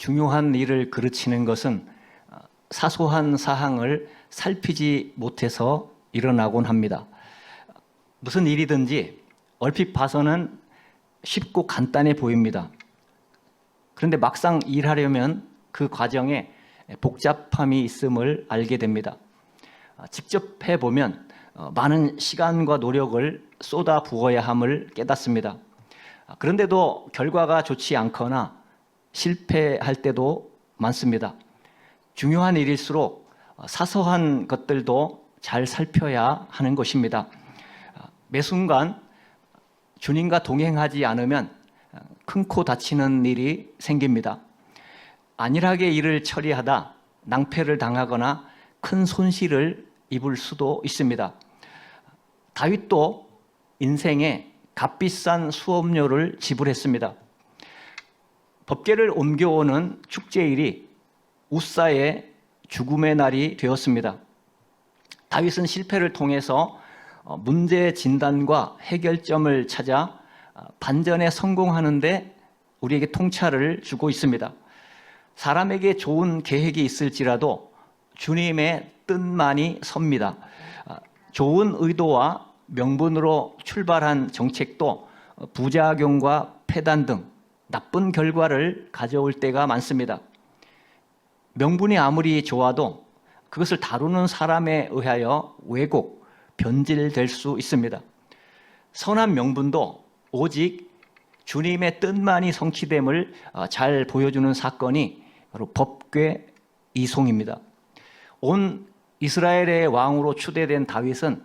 중요한 일을 그르치는 것은 어, 사소한 사항을 살피지 못해서 일어나곤 합니다. 무슨 일이든지 얼핏 봐서는 쉽고 간단해 보입니다. 그런데 막상 일하려면 그 과정에 복잡함이 있음을 알게 됩니다. 아, 직접 해보면 어, 많은 시간과 노력을 쏟아 부어야 함을 깨닫습니다. 아, 그런데도 결과가 좋지 않거나 실패할 때도 많습니다. 중요한 일일수록 어, 사소한 것들도 잘 살펴야 하는 것입니다. 아, 매 순간 주님과 동행하지 않으면 어, 큰코 다치는 일이 생깁니다. 안일하게 일을 처리하다 낭패를 당하거나 큰 손실을 입을 수도 있습니다. 다윗도 인생에 값비싼 수업료를 지불했습니다. 법계를 옮겨오는 축제일이 우사의 죽음의 날이 되었습니다. 다윗은 실패를 통해서 어, 문제 진단과 해결점을 찾아 어, 반전에 성공하는데 우리에게 통찰을 주고 있습니다. 사람에게 좋은 계획이 있을지라도 주님의 뜻만이 섭니다. 아, 좋은 의도와 명분으로 출발한 정책도 부작용과 폐단 등 나쁜 결과를 가져올 때가 많습니다. 명분이 아무리 좋아도 그것을 다루는 사람에 의하여 왜곡, 변질될 수 있습니다. 선한 명분도 오직 주님의 뜻만이 성취됨을 어, 잘 보여주는 사건이 바로 법궤 이송입니다. 온 이스라엘의 왕으로 추대된 다윗은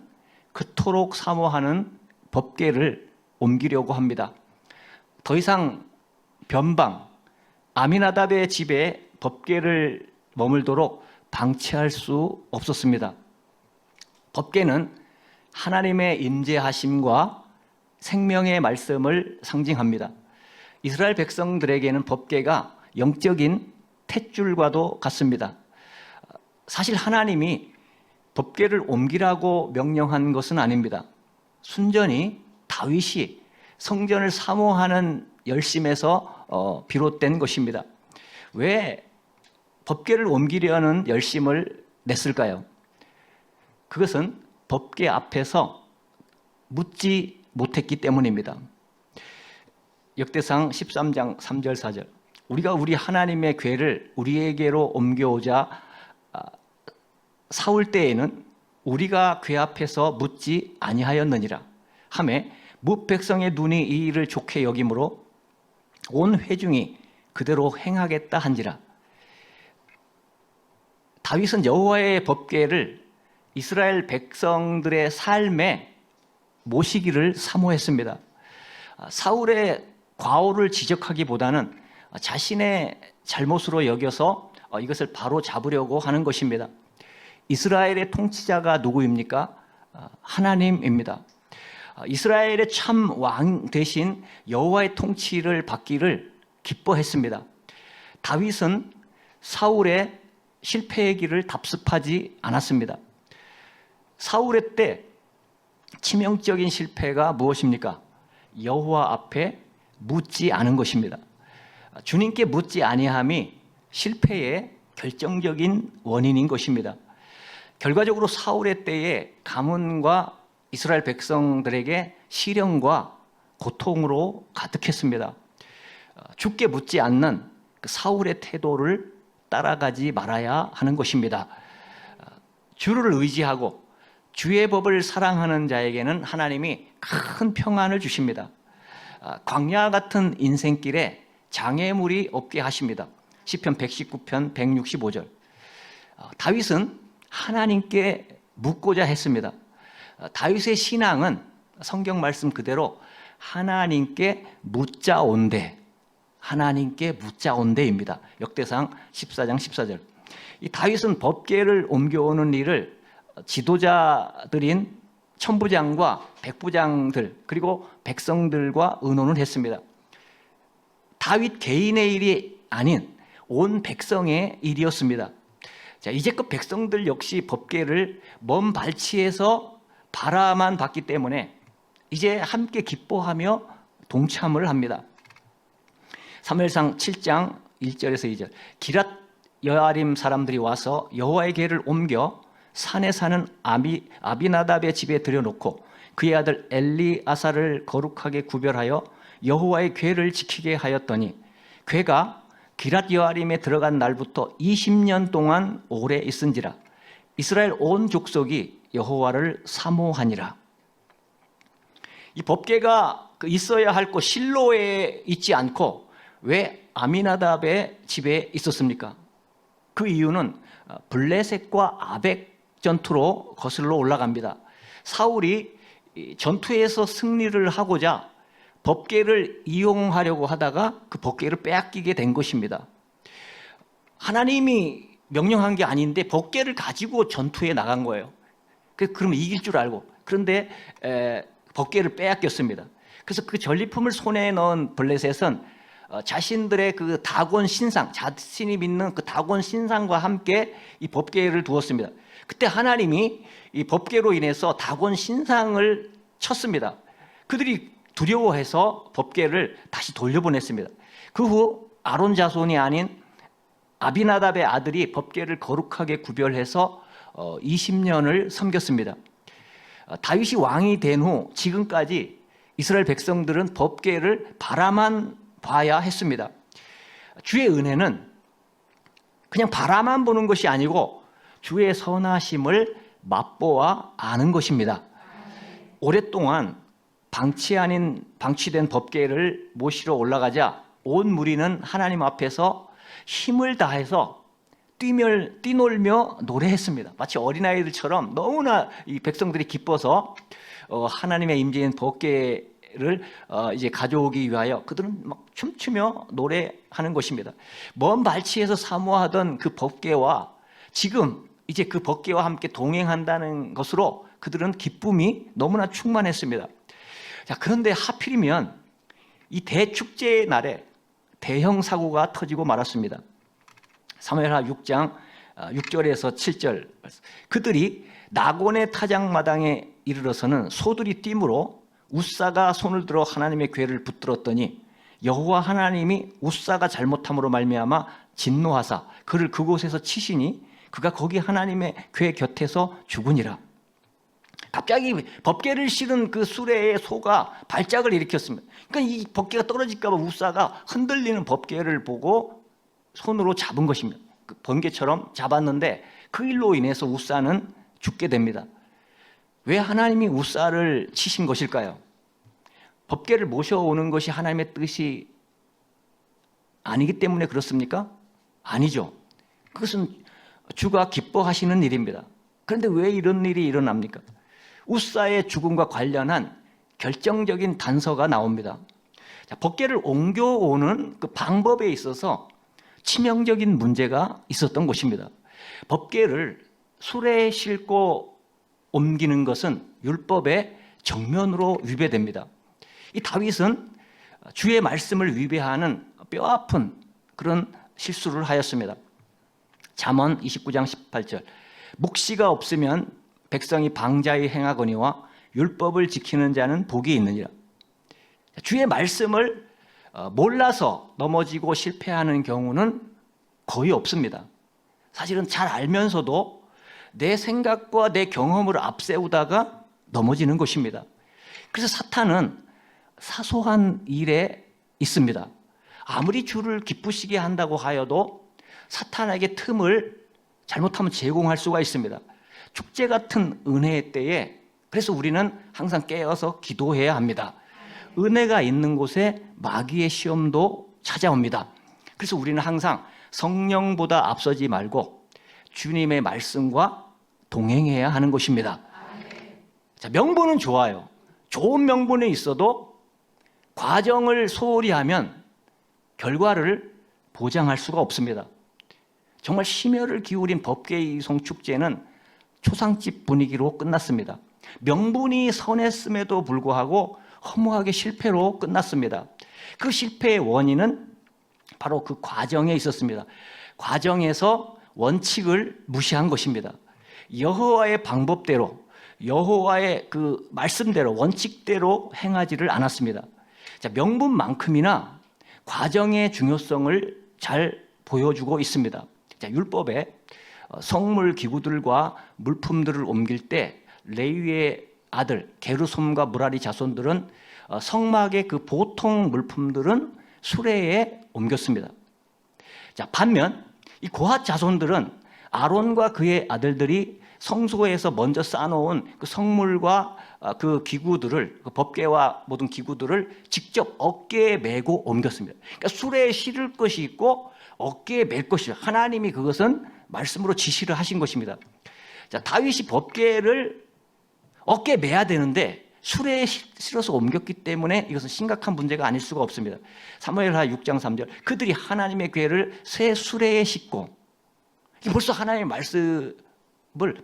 그토록 사모하는 법궤를 옮기려고 합니다. 더 이상 변방, 아미나답의 집에 법궤를 머물도록 방치할 수 없었습니다. 법궤는 하나님의 임재하심과 생명의 말씀을 상징합니다. 이스라엘 백성들에게는 법궤가 영적인 탯줄과도 같습니다. 사실 하나님이 법궤를 옮기라고 명령한 것은 아닙니다. 순전히 다윗이 성전을 사모하는 열심에서 어, 비롯된 것입니다. 왜 법궤를 옮기려는 열심을 냈을까요? 그것은 법궤 앞에서 묻지 못했기 때문입니다. 역대상 13장 3절 4절 우리가 우리 하나님의 궤를 우리에게로 옮겨오자 아, 사울 때에는 우리가 궤 앞에서 묻지 아니하였느니라 하매 무 백성의 눈이 이 일을 좋게 여김으로 온 회중이 그대로 행하겠다 한지라 다윗은 여호와의 법궤를 이스라엘 백성들의 삶에 모시기를 사모했습니다. 아, 사울의 과오를 지적하기보다는 자신의 잘못으로 여겨서 어, 이것을 바로 잡으려고 하는 것입니다. 이스라엘의 통치자가 누구입니까? 아, 하나님입니다. 아, 이스라엘의 참 왕 대신 여호와의 통치를 받기를 기뻐했습니다. 다윗은 사울의 실패의 길을 답습하지 않았습니다. 사울의 때 치명적인 실패가 무엇입니까? 여호와 앞에 묻지 않은 것입니다. 주님께 묻지 아니함이 실패의 결정적인 원인인 것입니다. 결과적으로 사울의 때에 가문과 이스라엘 백성들에게 시련과 고통으로 가득했습니다. 죽게 묻지 않는 그 사울의 태도를 따라가지 말아야 하는 것입니다. 주를 의지하고 주의 법을 사랑하는 자에게는 하나님이 큰 평안을 주십니다. 광야 같은 인생길에 장애물이 없게 하십니다. 시편 119편 165절. 다윗은 하나님께 묻고자 했습니다. 다윗의 신앙은 성경 말씀 그대로 하나님께 묻자온대 하나님께 묻자온대입니다. 역대상 14장 14절. 이 다윗은 법계를 옮겨오는 일을 지도자들인 천부장과 백부장들 그리고 백성들과 의논을 했습니다. 다윗 개인의 일이 아닌 온 백성의 일이었습니다. 자, 이제껏 백성들 역시 법계를 먼 발치에서 바라만 봤기 때문에 이제 함께 기뻐하며 동참을 합니다. 3일상 7장 1절에서 2절. 기랏 여아림 사람들이 와서 여호와의 궤를 옮겨 산에 사는 아비, 아비나답의 집에 들여놓고 그의 아들 엘리아사를 거룩하게 구별하여 여호와의 궤를 지키게 하였더니 궤가 기랏 여아림에 들어간 날부터 20년 동안 오래 있은지라 이스라엘 온 족속이 여호와를 사모하니라. 이 법궤가 그 있어야 할 곳 실로에 있지 않고 왜 아미나답의 집에 있었습니까? 그 이유는 블레셋과 아벡 전투로 거슬러 올라갑니다. 사울이 이 전투에서 승리를 하고자 법궤를 이용하려고 하다가 그 법궤를 빼앗기게 된 것입니다. 하나님이 명령한 게 아닌데 법궤를 가지고 전투에 나간 거예요. 그 그러면 이길 줄 알고 그런데 에, 법궤를 빼앗겼습니다. 그래서 그 전리품을 손에 넣은 블레셋은 어, 자신들의 그 다곤 신상, 자신이 믿는 그 다곤 신상과 함께 이 법궤를 두었습니다. 그때 하나님이 이 법궤로 인해서 다곤 신상을 쳤습니다. 그들이 두려워해서 법궤를 다시 돌려보냈습니다. 그 후 아론 자손이 아닌 아비나답의 아들이 법궤를 거룩하게 구별해서 20년을 섬겼습니다. 어, 다윗이 왕이 된 후 지금까지 이스라엘 백성들은 법궤를 바라만 봐야 했습니다. 주의 은혜는 그냥 바라만 보는 것이 아니고 주의 선하심을 맛보아 아는 것입니다. 오랫동안 방치 아닌 방치된 법궤를 모시러 올라가자 온 무리는 하나님 앞에서 힘을 다해서 뛰며 뛰놀며 노래했습니다. 마치 어린아이들처럼 너무나 이 백성들이 기뻐서 어, 하나님의 임재인 법궤를 어, 이제 가져오기 위하여 그들은 막 춤추며 노래하는 것입니다. 먼 발치에서 사모하던 그 법궤와 지금 이제 그 법궤와 함께 동행한다는 것으로 그들은 기쁨이 너무나 충만했습니다. 자, 그런데 하필이면 이 대축제의 날에 대형 사고가 터지고 말았습니다. 사무엘하 6장 6절에서 7절 그들이 나곤의 타작 마당에 이르러서는 소들이 뛰므로 우사가 손을 들어 하나님의 궤를 붙들었더니 여호와 하나님이 우사가 잘못함으로 말미암아 진노하사 그를 그곳에서 치시니 그가 거기 하나님의 궤 곁에서 죽으니라. 갑자기 법궤를 실은 그 수레의 소가 발작을 일으켰습니다. 그러니까 이 법궤가 떨어질까 봐 우사가 흔들리는 법궤를 보고 손으로 잡은 것입니다. 그 번개처럼 잡았는데 그 일로 인해서 우사는 죽게 됩니다. 왜 하나님이 우사를 치신 것일까요? 법궤를 모셔오는 것이 하나님의 뜻이 아니기 때문에 그렇습니까? 아니죠. 그것은 주가 기뻐하시는 일입니다. 그런데 왜 이런 일이 일어납니까? 우사의 죽음과 관련한 결정적인 단서가 나옵니다. 자, 법궤를 옮겨오는 그 방법에 있어서 치명적인 문제가 있었던 것입니다. 법궤를 수레에 싣고 옮기는 것은 율법의 정면으로 위배됩니다. 이 다윗은 주의 말씀을 위배하는 뼈아픈 그런 실수를 하였습니다. 잠언 29장 18절 묵시가 없으면 백성이 방자히 행하거니와 율법을 지키는 자는 복이 있느니라. 주의 말씀을 어, 몰라서 넘어지고 실패하는 경우는 거의 없습니다. 사실은 잘 알면서도 내 생각과 내 경험을 앞세우다가 넘어지는 것입니다. 그래서 사탄은 사소한 일에 있습니다. 아무리 주를 기쁘시게 한다고 하여도 사탄에게 틈을 잘못하면 제공할 수가 있습니다. 축제 같은 은혜의 때에 그래서 우리는 항상 깨어서 기도해야 합니다. 은혜가 있는 곳에 마귀의 시험도 찾아옵니다. 그래서 우리는 항상 성령보다 앞서지 말고 주님의 말씀과 동행해야 하는 것입니다. 자, 명분은 좋아요. 좋은 명분에 있어도 과정을 소홀히 하면 결과를 보장할 수가 없습니다. 정말 심혈을 기울인 법계이송 축제는 초상집 분위기로 끝났습니다. 명분이 선했음에도 불구하고 허무하게 실패로 끝났습니다. 그 실패의 원인은 바로 그 과정에 있었습니다. 과정에서 원칙을 무시한 것입니다. 여호와의 방법대로 여호와의 그 말씀대로 원칙대로 행하지를 않았습니다. 자, 명분만큼이나 과정의 중요성을 잘 보여주고 있습니다. 자, 율법에 어, 성물 기구들과 물품들을 옮길 때 레위의 아들 게르솜과 무라리 자손들은 어, 성막의 그 보통 물품들은 수레에 옮겼습니다. 자, 반면 이 고핫 자손들은 아론과 그의 아들들이 성소에서 먼저 쌓아놓은 그 성물과 아, 그 기구들을 그 법궤와 모든 기구들을 직접 어깨에 메고 옮겼습니다. 그러니까 수레에 실을 것이 있고 어깨에 맬 것이 하나님이 그것은 말씀으로 지시를 하신 것입니다. 자, 다윗이 법궤를 어깨에 매야 되는데 실- 실어서 옮겼기 때문에 이것은 심각한 문제가 아닐 수가 없습니다. 사무엘하 6장 3절 그들이 하나님의 궤를 새 수레에 싣고 벌써 하나님의 말씀을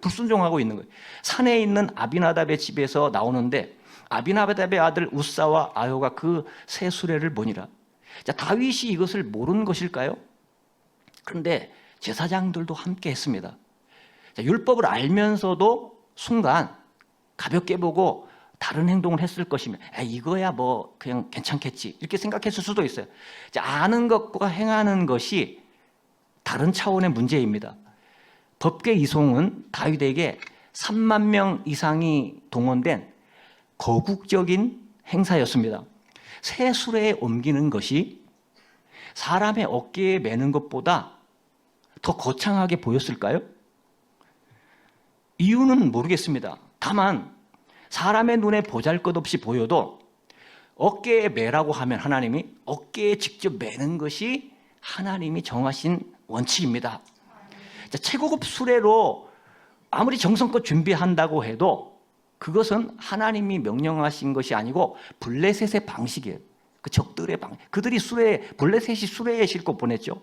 불순종하고 있는 거예요. 산에 있는 아비나답의 집에서 나오는데 아비나답의 아들 우사와 아효가 그 새 수레를 보니라. 자, 다윗이 이것을 모르는 것일까요? 그런데 제사장들도 함께 했습니다. 자, 율법을 알면서도 순간 가볍게 보고 다른 행동을 했을 것이면 아, 이거야 뭐 그냥 괜찮겠지 이렇게 생각했을 수도 있어요. 자, 아는 것과 행하는 것이 다른 차원의 문제입니다. 법계 이송은 다윗에게 3만 명 이상이 동원된 거국적인 행사였습니다. 새 수레에 옮기는 것이 사람의 어깨에 매는 것보다 더 거창하게 보였을까요? 이유는 모르겠습니다. 다만 사람의 눈에 보잘것없이 보여도 어깨에 매라고 하면 하나님이 어깨에 직접 매는 것이 하나님이 정하신 원칙입니다. 자, 최고급 수레로 아무리 정성껏 준비한다고 해도 그것은 하나님이 명령하신 것이 아니고 블레셋의 방식이에요. 그 적들의 방, 그들이 수레, 블레셋이 수레에 싣고 보냈죠.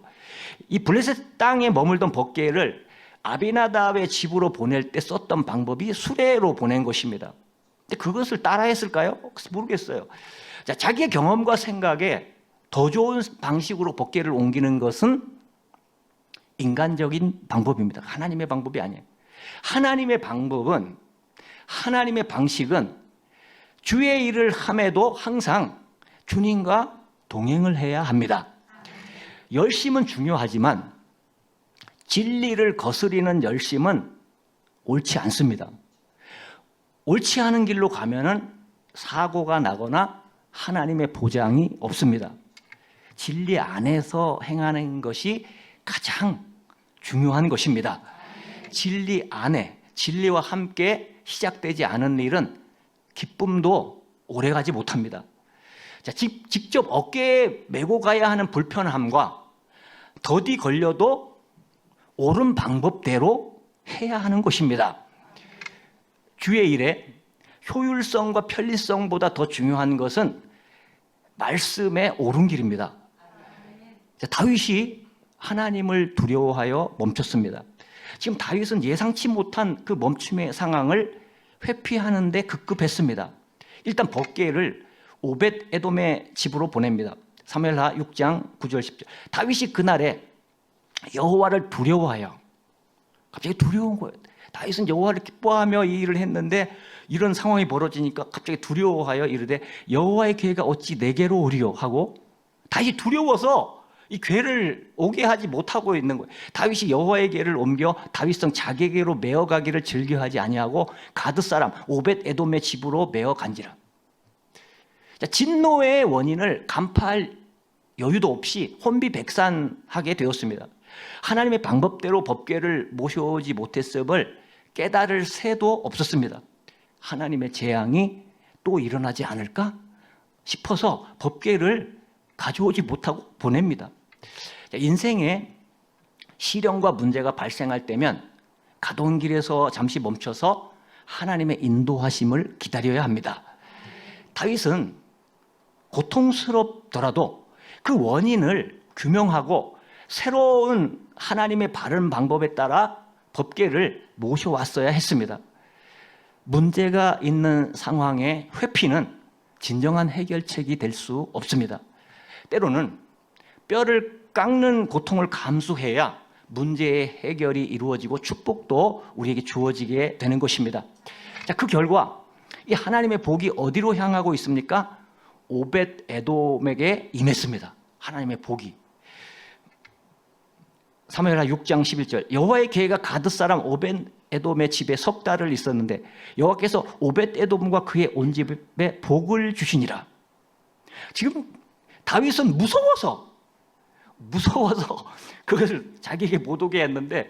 이 블레셋 땅에 머물던 법계를 아비나답의 집으로 보낼 때 썼던 방법이 수레로 보낸 것입니다. 근데 그것을 따라했을까요? 모르겠어요. 자, 자기의 경험과 생각에 더 좋은 방식으로 법계를 옮기는 것은 인간적인 방법입니다. 하나님의 방법이 아니에요. 하나님의 방법은 하나님의 방식은 주의 일을 함에도 항상 주님과 동행을 해야 합니다. 열심은 중요하지만 진리를 거스리는 열심은 옳지 않습니다. 옳지 않은 길로 가면은 사고가 나거나 하나님의 보장이 없습니다. 진리 안에서 행하는 것이 가장 중요한 것입니다. 진리 안에 진리와 함께 시작되지 않은 일은 기쁨도 오래 가지 못합니다. 자, 직- 직접 어깨에 메고 가야 하는 불편함과 더디 걸려도 옳은 방법대로 해야 하는 것입니다. 주의 일에 효율성과 편리성보다 더 중요한 것은 말씀의 옳은 길입니다. 자, 다윗이 하나님을 두려워하여 멈췄습니다. 지금 다윗은 예상치 못한 그 멈춤의 상황을 회피하는데 급급했습니다. 일단 법계를 오벳 에돔의 집으로 보냅니다. 사무엘하 6장 9절 10절. 다윗이 그날에 여호와를 두려워하여 갑자기 두려운 거예요. 다윗은 여호와를 기뻐하며 이 일을 했는데 이런 상황이 벌어지니까 갑자기 두려워하여 이르되 여호와의 괴가 어찌 내게로 오리요 하고 다윗이 두려워서 이 괴를 오게 하지 못하고 있는 거예요. 다윗이 여호와의 괴를 옮겨 다윗성 자기에게로 메어가기를 즐겨하지 아니하고 가드 사람 오벳 에돔의 집으로 메어 간지라. 자, 진노의 원인을 간파할 여유도 없이 혼비백산하게 되었습니다. 하나님의 방법대로 법궤를 모셔오지 못했음을 깨달을 새도 없었습니다. 하나님의 재앙이 또 일어나지 않을까 싶어서 법궤를 가져오지 못하고 보냅니다. 자, 인생에 시련과 문제가 발생할 때면 가던 길에서 잠시 멈춰서 하나님의 인도하심을 기다려야 합니다. 다윗은 고통스럽더라도 그 원인을 규명하고 새로운 하나님의 바른 방법에 따라 법계를 모셔왔어야 했습니다. 문제가 있는 상황의 회피는 진정한 해결책이 될 수 없습니다. 때로는 뼈를 깎는 고통을 감수해야 문제의 해결이 이루어지고 축복도 우리에게 주어지게 되는 것입니다. 자, 그 결과 이 하나님의 복이 어디로 향하고 있습니까? 오벳 에돔에게 임했습니다. 하나님의 복이. 사무엘하 6장 11절 여호와의 계가 가드 사람 오벤 에돔의 집에 석 달을 있었는데 여호와께서 오벳 에돔과 그의 온 집에 복을 주시니라. 지금 다윗은 무서워서 무서워서 그것을 자기에게 못 오게 했는데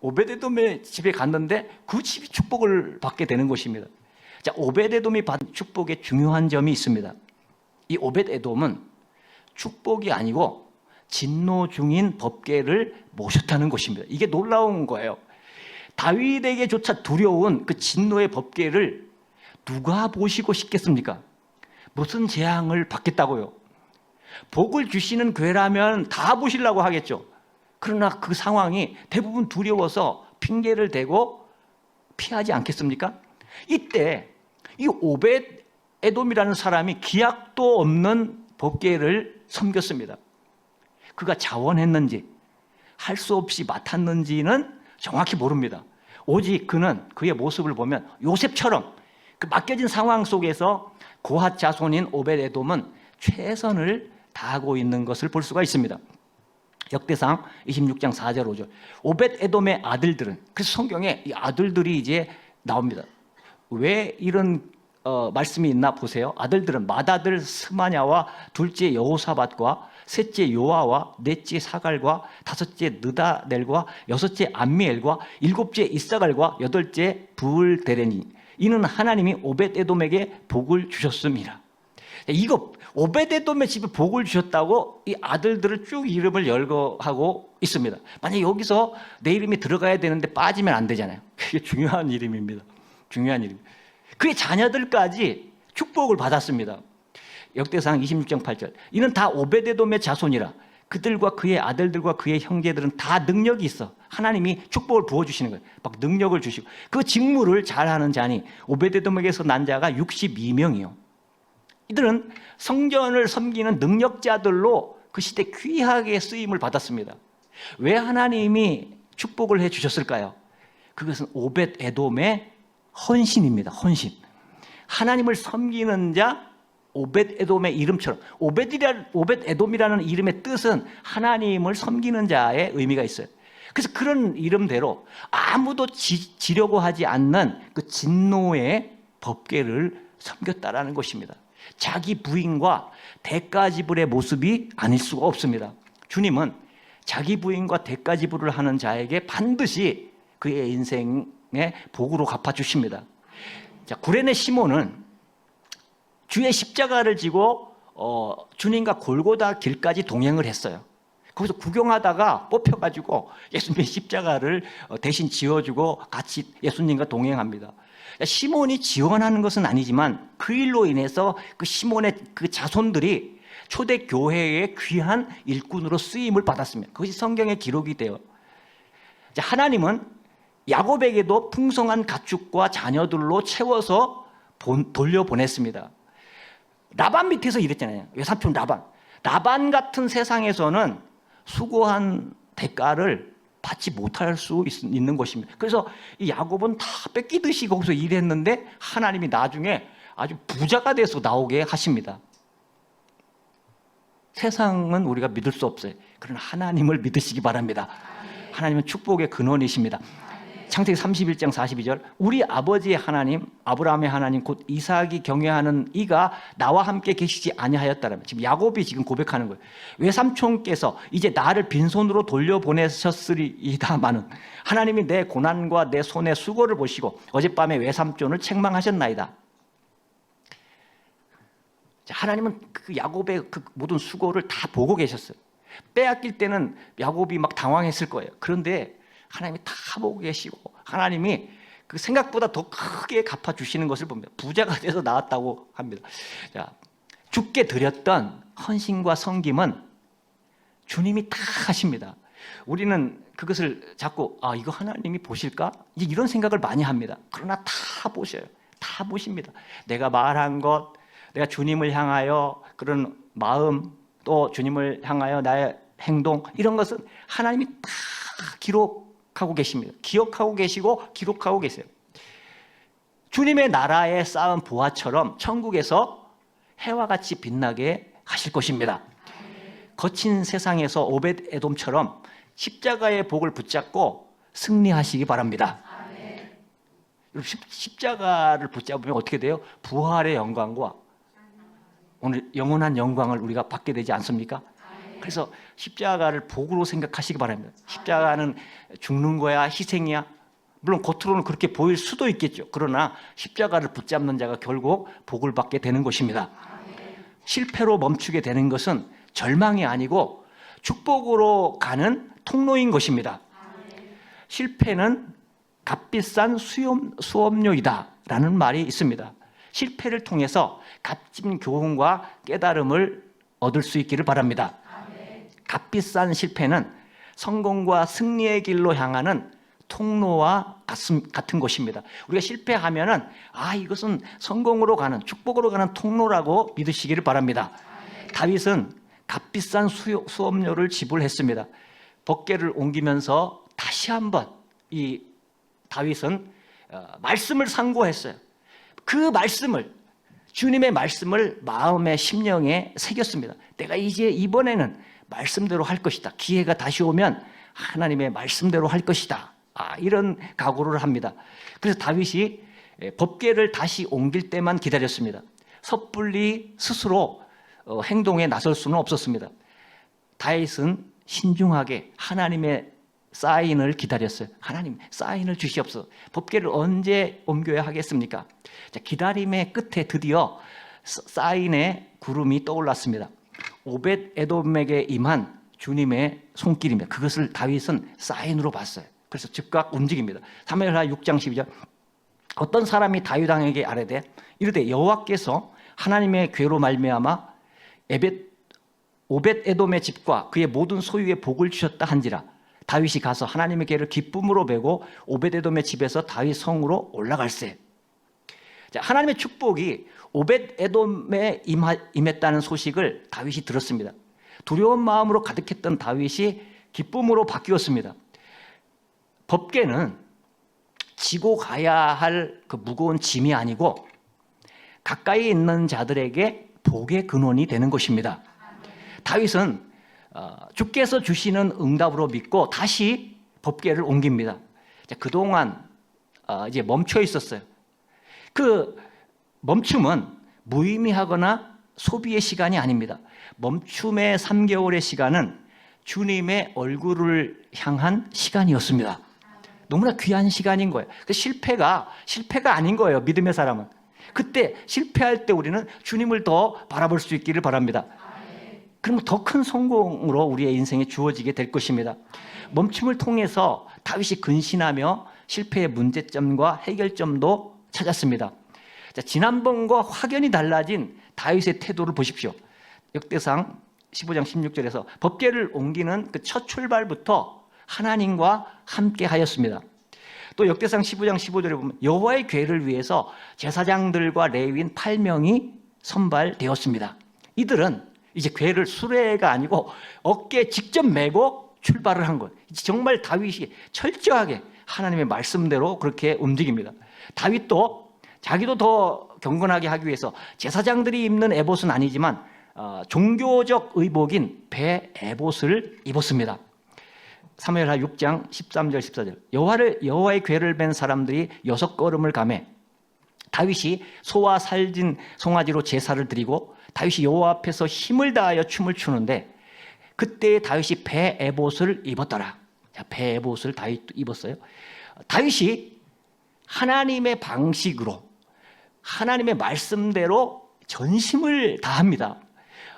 오베데돔의 집에 갔는데 그 집이 축복을 받게 되는 것입니다. 자, 오베데돔이 받은 축복의 중요한 점이 있습니다. 이 오베데돔은 축복이 아니고 진노 중인 법계를 모셨다는 것입니다. 이게 놀라운 거예요. 다윗에게조차 두려운 그 진노의 법계를 누가 보시고 싶겠습니까? 무슨 재앙을 받겠다고요? 복을 주시는 괴라면 다 보시려고 하겠죠. 그러나 그 상황이 대부분 두려워서 핑계를 대고 피하지 않겠습니까? 이때 이 오벳 에돔이라는 사람이 기약도 없는 법계를 섬겼습니다. 그가 자원했는지 할 수 없이 맡았는지는 정확히 모릅니다. 오직 그는 그의 모습을 보면 요셉처럼 그 맡겨진 상황 속에서 고핫 자손인 오벳 에돔은 최선을 다하고 있는 것을 볼 수가 있습니다. 역대상 26장 4절 5절. 오벳 에돔의 아들들은 그래서 성경에 이 아들들이 이제 나옵니다. 왜 이런 어, 말씀이 있나 보세요. 아들들은 맏아들 스마냐와 둘째 여호사밧과 셋째 요아와 넷째 사갈과 다섯째 느다넬과 여섯째 암미엘과 일곱째 이사갈과 여덟째 부울데레니 이는 하나님이 오벳 에돔에게 복을 주셨습니다. 이거 오베데돔의 집에 복을 주셨다고 이 아들들을 쭉 이름을 열거하고 있습니다. 만약 여기서 내 이름이 들어가야 되는데 빠지면 안 되잖아요. 그게 중요한 이름입니다. 중요한 이름. 그의 자녀들까지 축복을 받았습니다. 역대상 26장 8절. 이는 다 오베데돔의 자손이라. 그들과 그의 아들들과 그의 형제들은 다 능력이 있어. 하나님이 축복을 부어 주시는 거예요. 막 능력을 주시고 그 직무를 잘하는 자니 오베데돔에게서 난 자가 62명이요. 이들은 성전을 섬기는 능력자들로 그 시대 귀하게 쓰임을 받았습니다. 왜 하나님이 축복을 해 주셨을까요? 그것은 오벳 에돔의 헌신입니다. 헌신. 하나님을 섬기는 자 오벳 에돔의 이름처럼 오벳 에돔이라는 이름의 뜻은 하나님을 섬기는 자의 의미가 있어요. 그래서 그런 이름대로 아무도 지, 지려고 하지 않는 그 진노의 법계를 섬겼다라는 것입니다. 자기 부인과 대가 지불의 모습이 아닐 수가 없습니다. 주님은 자기 부인과 대가 지불을 하는 자에게 반드시 그의 인생의 복으로 갚아 주십니다. 자, 구레네 시몬은 주의 십자가를 지고 어, 주님과 골고다 길까지 동행을 했어요. 거기서 구경하다가 뽑혀가지고 예수님의 십자가를 어, 대신 지어주고 같이 예수님과 동행합니다. 시몬이 지원하는 것은 아니지만 그 일로 인해서 그 시몬의 그 자손들이 초대 교회의 귀한 일꾼으로 쓰임을 받았습니다. 그것이 성경에 기록이 돼요. 하나님은 야곱에게도 풍성한 가축과 자녀들로 채워서 돌려보냈습니다. 라반 밑에서 일했잖아요. 외삼촌 라반. 라반 같은 세상에서는 수고한 대가를 받지 못할 수 있, 는 것입니다. 그래서 이 야곱은 다 뺏기듯이 거기서 일했는데 하나님이 나중에 아주 부자가 돼서 나오게 하십니다. 세상은 우리가 믿을 수 없어요. 그러나 하나님을 믿으시기 바랍니다. 하나님은 축복의 근원이십니다. 창세기 31장 42절 우리 아버지의 하나님 아브라함의 하나님 곧 이삭이 경외하는 이가 나와 함께 계시지 아니하였다라면 지금 야곱이 지금 고백하는 거예요. 외삼촌께서 이제 나를 빈손으로 돌려보내셨으리이다마는 하나님이 내 고난과 내 손의 수고를 보시고 어젯밤에 외삼촌을 책망하셨나이다. 하나님은 그 야곱의 그 모든 수고를 다 보고 계셨어요. 빼앗길 때는 야곱이 막 당황했을 거예요. 그런데 하나님이 다 보고 계시고 하나님이 그 생각보다 더 크게 갚아 주시는 것을 봅니다. 부자가 돼서 나왔다고 합니다. 자, 죽게 드렸던 헌신과 성김은 주님이 다 하십니다. 우리는 그것을 자꾸 아 이거 하나님이 보실까? 이런 생각을 많이 합니다. 그러나 다 보셔요. 다 보십니다. 내가 말한 것, 내가 주님을 향하여 그런 마음, 또 주님을 향하여 나의 행동 이런 것은 하나님이 다 기록 기억하고 계십니다. 기억하고 계시고 기록하고 계세요. 주님의 나라에 쌓은 보화처럼 천국에서 해와 같이 빛나게 하실 것입니다. 거친 세상에서 오벳 에돔처럼 십자가의 복을 붙잡고 승리하시기 바랍니다. 십자가를 붙잡으면 어떻게 돼요? 부활의 영광과 오늘 영원한 영광을 우리가 받게 되지 않습니까? 그래서 십자가를 복으로 생각하시기 바랍니다. 십자가는 죽는 거야, 희생이야. 물론 겉으로는 그렇게 보일 수도 있겠죠. 그러나 십자가를 붙잡는 자가 결국 복을 받게 되는 것입니다. 실패로 멈추게 되는 것은 절망이 아니고 축복으로 가는 통로인 것입니다. 실패는 값비싼 수염, 수업료이다 라는 말이 있습니다. 실패를 통해서 값진 교훈과 깨달음을 얻을 수 있기를 바랍니다. 값비싼 실패는 성공과 승리의 길로 향하는 통로와 같은, 것입니다. 우리가 실패하면은 아 이것은 성공으로 가는 축복으로 가는 통로라고 믿으시기를 바랍니다. 다윗은 값비싼 수요, 수업료를 지불했습니다. 법궤를 옮기면서 다시 한번 이 다윗은 어, 말씀을 상고했어요. 그 말씀을 주님의 말씀을 마음의 심령에 새겼습니다. 내가 이제 이번에는 말씀대로 할 것이다. 기회가 다시 오면 하나님의 말씀대로 할 것이다. 아, 이런 각오를 합니다. 그래서 다윗이 예, 법궤를 다시 옮길 때만 기다렸습니다. 섣불리 스스로 어, 행동에 나설 수는 없었습니다. 다윗은 신중하게 하나님의 사인을 기다렸어요. 하나님 사인을 주시옵소서. 법궤를 언제 옮겨야 하겠습니까? 자, 기다림의 끝에 드디어 사- 사인의 구름이 떠올랐습니다. 오벳 에돔에게 임한 주님의 손길입니다. 그것을 다윗은 사인으로 봤어요. 그래서 즉각 움직입니다. 3회라 6장 12절 어떤 사람이 다윗 왕에게 아뢰되 이르되 여호와께서 하나님의 괴로 말미암아 에벳 오벳 에돔의 집과 그의 모든 소유에 복을 주셨다 한지라 다윗이 가서 하나님의 괴를 기쁨으로 메고 오벳 에돔의 집에서 다윗 성으로 올라갈세. 자, 하나님의 축복이 오벳 에돔에 임했다는 소식을 다윗이 들었습니다. 두려운 마음으로 가득했던 다윗이 기쁨으로 바뀌었습니다. 법계는 지고 가야 할 그 무거운 짐이 아니고 가까이 있는 자들에게 복의 근원이 되는 것입니다. 다윗은 어, 주께서 주시는 응답으로 믿고 다시 법궤를 옮깁니다. 자, 그동안 어, 이제 멈춰 있었어요. 그 멈춤은 무의미하거나 소비의 시간이 아닙니다. 멈춤의 3개월의 시간은 주님의 얼굴을 향한 시간이었습니다. 너무나 귀한 시간인 거예요. 그 실패가 실패가 아닌 거예요. 믿음의 사람은. 그때 실패할 때 우리는 주님을 더 바라볼 수 있기를 바랍니다. 그러면 더 큰 성공으로 우리의 인생에 주어지게 될 것입니다. 멈춤을 통해서 다윗이 근신하며 실패의 문제점과 해결점도 찾았습니다. 자, 지난번과 확연히 달라진 다윗의 태도를 보십시오. 역대상 15장 16절에서 법궤를 옮기는 그 첫 출발부터 하나님과 함께 하였습니다. 또 역대상 15장 15절에 보면 여호와의 궤를 위해서 제사장들과 레위인 8명이 선발되었습니다. 이들은 이제 궤를 수레가 아니고 어깨에 직접 메고 출발을 한 거예요. 정말 다윗이 철저하게 하나님의 말씀대로 그렇게 움직입니다. 다윗도 자기도 더 경건하게 하기 위해서 제사장들이 입는 에봇은 아니지만 어, 종교적 의복인 배 에봇을 입었습니다. 사무엘하 6장 13절 14절 여호와를 여호와의 궤를 벤 사람들이 여섯 걸음을 가매 다윗이 소와 살진 송아지로 제사를 드리고 다윗이 여호와 앞에서 힘을 다하여 춤을 추는데 그때 다윗이 배 에봇을 입었더라. 자, 배 에봇을 다윗 입었어요. 다윗이 하나님의 방식으로 하나님의 말씀대로 전심을 다합니다.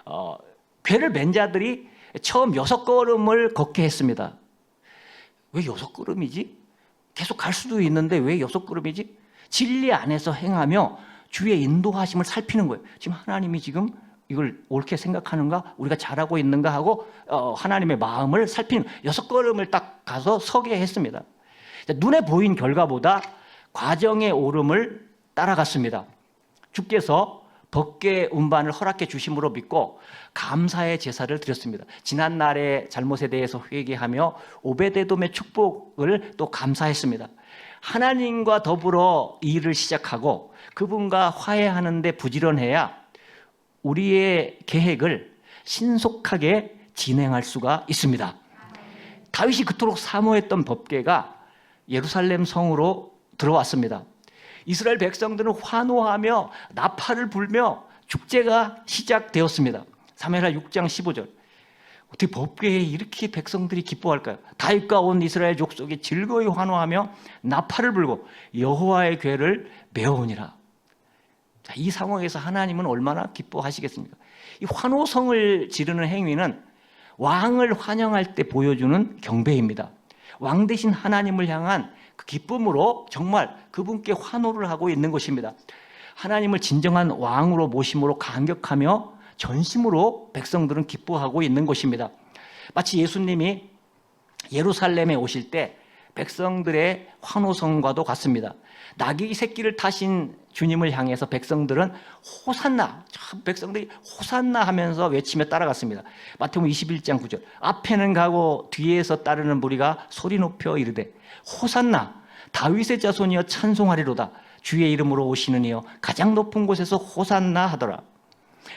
어, 괴를 맨 자들이 처음 여섯 걸음을 걷게 했습니다. 왜 여섯 걸음이지? 계속 갈 수도 있는데 왜 여섯 걸음이지? 진리 안에서 행하며 주의 인도하심을 살피는 거예요. 지금 하나님이 지금 이걸 옳게 생각하는가? 우리가 잘하고 있는가 하고 어, 하나님의 마음을 살피는 여섯 걸음을 딱 가서 서게 했습니다. 눈에 보인 결과보다 과정의 오름을 따라갔습니다. 주께서 법계 운반을 허락해 주심으로 믿고 감사의 제사를 드렸습니다. 지난 날의 잘못에 대해서 회개하며 오베데돔의 축복을 또 감사했습니다. 하나님과 더불어 일을 시작하고 그분과 화해하는데 부지런해야 우리의 계획을 신속하게 진행할 수가 있습니다. 다윗이 그토록 사모했던 법궤가 예루살렘 성으로 들어왔습니다. 이스라엘 백성들은 환호하며 나팔을 불며 축제가 시작되었습니다. 사무엘하 6장 15절. 어떻게 법궤에 이렇게 백성들이 기뻐할까요? 다윗과 온 이스라엘 족속이 즐거이 환호하며 나팔을 불고 여호와의 궤를 메어오니라. 자, 이 상황에서 하나님은 얼마나 기뻐하시겠습니까? 이 환호성을 지르는 행위는 왕을 환영할 때 보여주는 경배입니다. 왕 대신 하나님을 향한 그 기쁨으로 정말 그분께 환호를 하고 있는 것입니다. 하나님을 진정한 왕으로 모심으로 감격하며 전심으로 백성들은 기뻐하고 있는 것입니다. 마치 예수님이 예루살렘에 오실 때 백성들의 환호성과도 같습니다. 나귀 새끼를 타신 주님을 향해서 백성들은 호산나, 참 백성들이 호산나 하면서 외치며 따라갔습니다. 마태복음 21장 9절. 앞에는 가고 뒤에서 따르는 무리가 소리 높여 이르되 호산나 다윗의 자손이여 찬송하리로다. 주의 이름으로 오시는 이여 가장 높은 곳에서 호산나 하더라.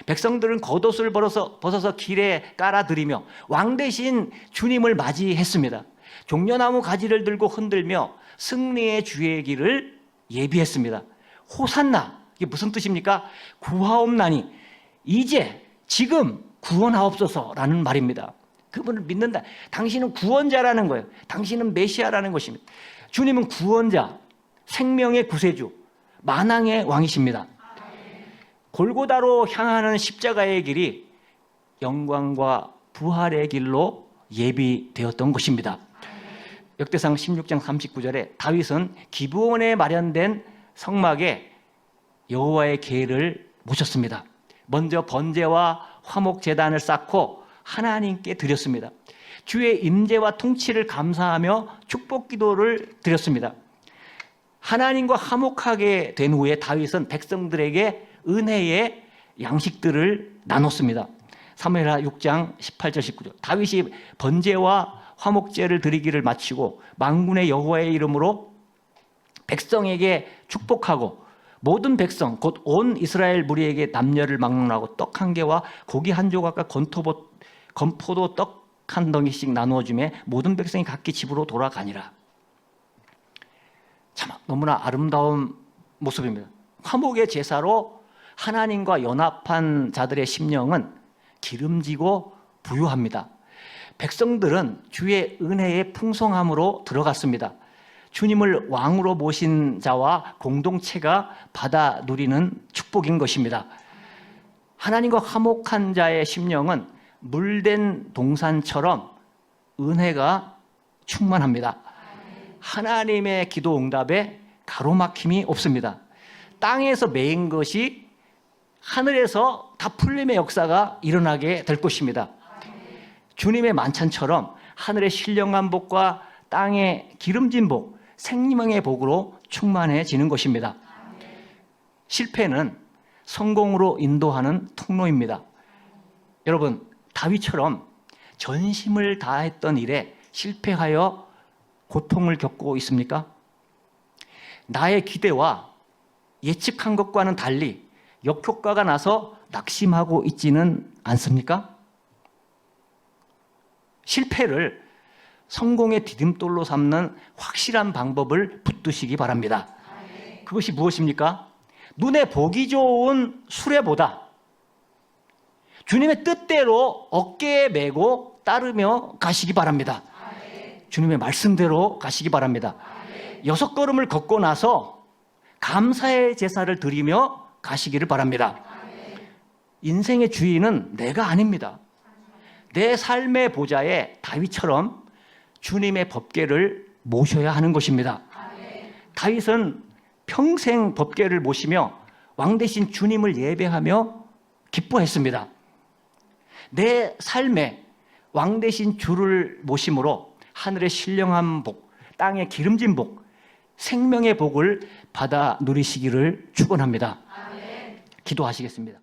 백성들은 겉옷을 벗어서, 벗어서 길에 깔아들이며 왕 대신 주님을 맞이했습니다. 종려나무 가지를 들고 흔들며 승리의 주의 길을 예비했습니다. 호산나 이게 무슨 뜻입니까? 구하옵나니 이제 지금 구원하옵소서라는 말입니다. 그분을 믿는다. 당신은 구원자라는 거예요. 당신은 메시아라는 것입니다. 주님은 구원자, 생명의 구세주, 만왕의 왕이십니다. 골고다로 향하는 십자가의 길이 영광과 부활의 길로 예비되었던 것입니다. 역대상 16장 39절에 다윗은 기브온에 마련된 성막에 여호와의 계를 모셨습니다. 먼저 번제와 화목 제단을 쌓고 하나님께 드렸습니다. 주의 임재와 통치를 감사하며 축복 기도를 드렸습니다. 하나님과 화목하게 된 후에 다윗은 백성들에게 은혜의 양식들을 나눴습니다. 사무엘하 6장 18절 19절. 다윗이 번제와 화목제를 드리기를 마치고 만군의 여호와의 이름으로 백성에게 축복하고 모든 백성 곧 온 이스라엘 무리에게 남녀를 막론하고 떡 한 개와 고기 한 조각과 건토보, 건포도 떡 한 덩이씩 나누어 주매 모든 백성이 각기 집으로 돌아가니라. 참 너무나 아름다운 모습입니다. 화목의 제사로 하나님과 연합한 자들의 심령은 기름지고 부유합니다. 백성들은 주의 은혜의 풍성함으로 들어갔습니다. 주님을 왕으로 모신 자와 공동체가 받아 누리는 축복인 것입니다. 하나님과 화목한 자의 심령은 물된 동산처럼 은혜가 충만합니다. 하나님의 기도 응답에 가로막힘이 없습니다. 땅에서 메인 것이 하늘에서 다 풀림의 역사가 일어나게 될 것입니다. 주님의 만찬처럼 하늘의 신령한 복과 땅의 기름진 복, 생명의 복으로 충만해지는 것입니다. 실패는 성공으로 인도하는 통로입니다. 여러분, 다윗처럼 전심을 다했던 일에 실패하여 고통을 겪고 있습니까? 나의 기대와 예측한 것과는 달리 역효과가 나서 낙심하고 있지는 않습니까? 실패를 성공의 디딤돌로 삼는 확실한 방법을 붙드시기 바랍니다. 그것이 무엇입니까? 눈에 보기 좋은 수레보다 주님의 뜻대로 어깨에 메고 따르며 가시기 바랍니다. 주님의 말씀대로 가시기 바랍니다. 여섯 걸음을 걷고 나서 감사의 제사를 드리며 가시기를 바랍니다. 인생의 주인은 내가 아닙니다. 내 삶의 보좌에 다윗처럼 주님의 법궤를 모셔야 하는 것입니다. 다윗은 평생 법궤를 모시며 왕 대신 주님을 예배하며 기뻐했습니다. 내 삶에 왕 대신 주를 모심으로 하늘의 신령한 복, 땅의 기름진 복, 생명의 복을 받아 누리시기를 축원합니다. 기도하시겠습니다.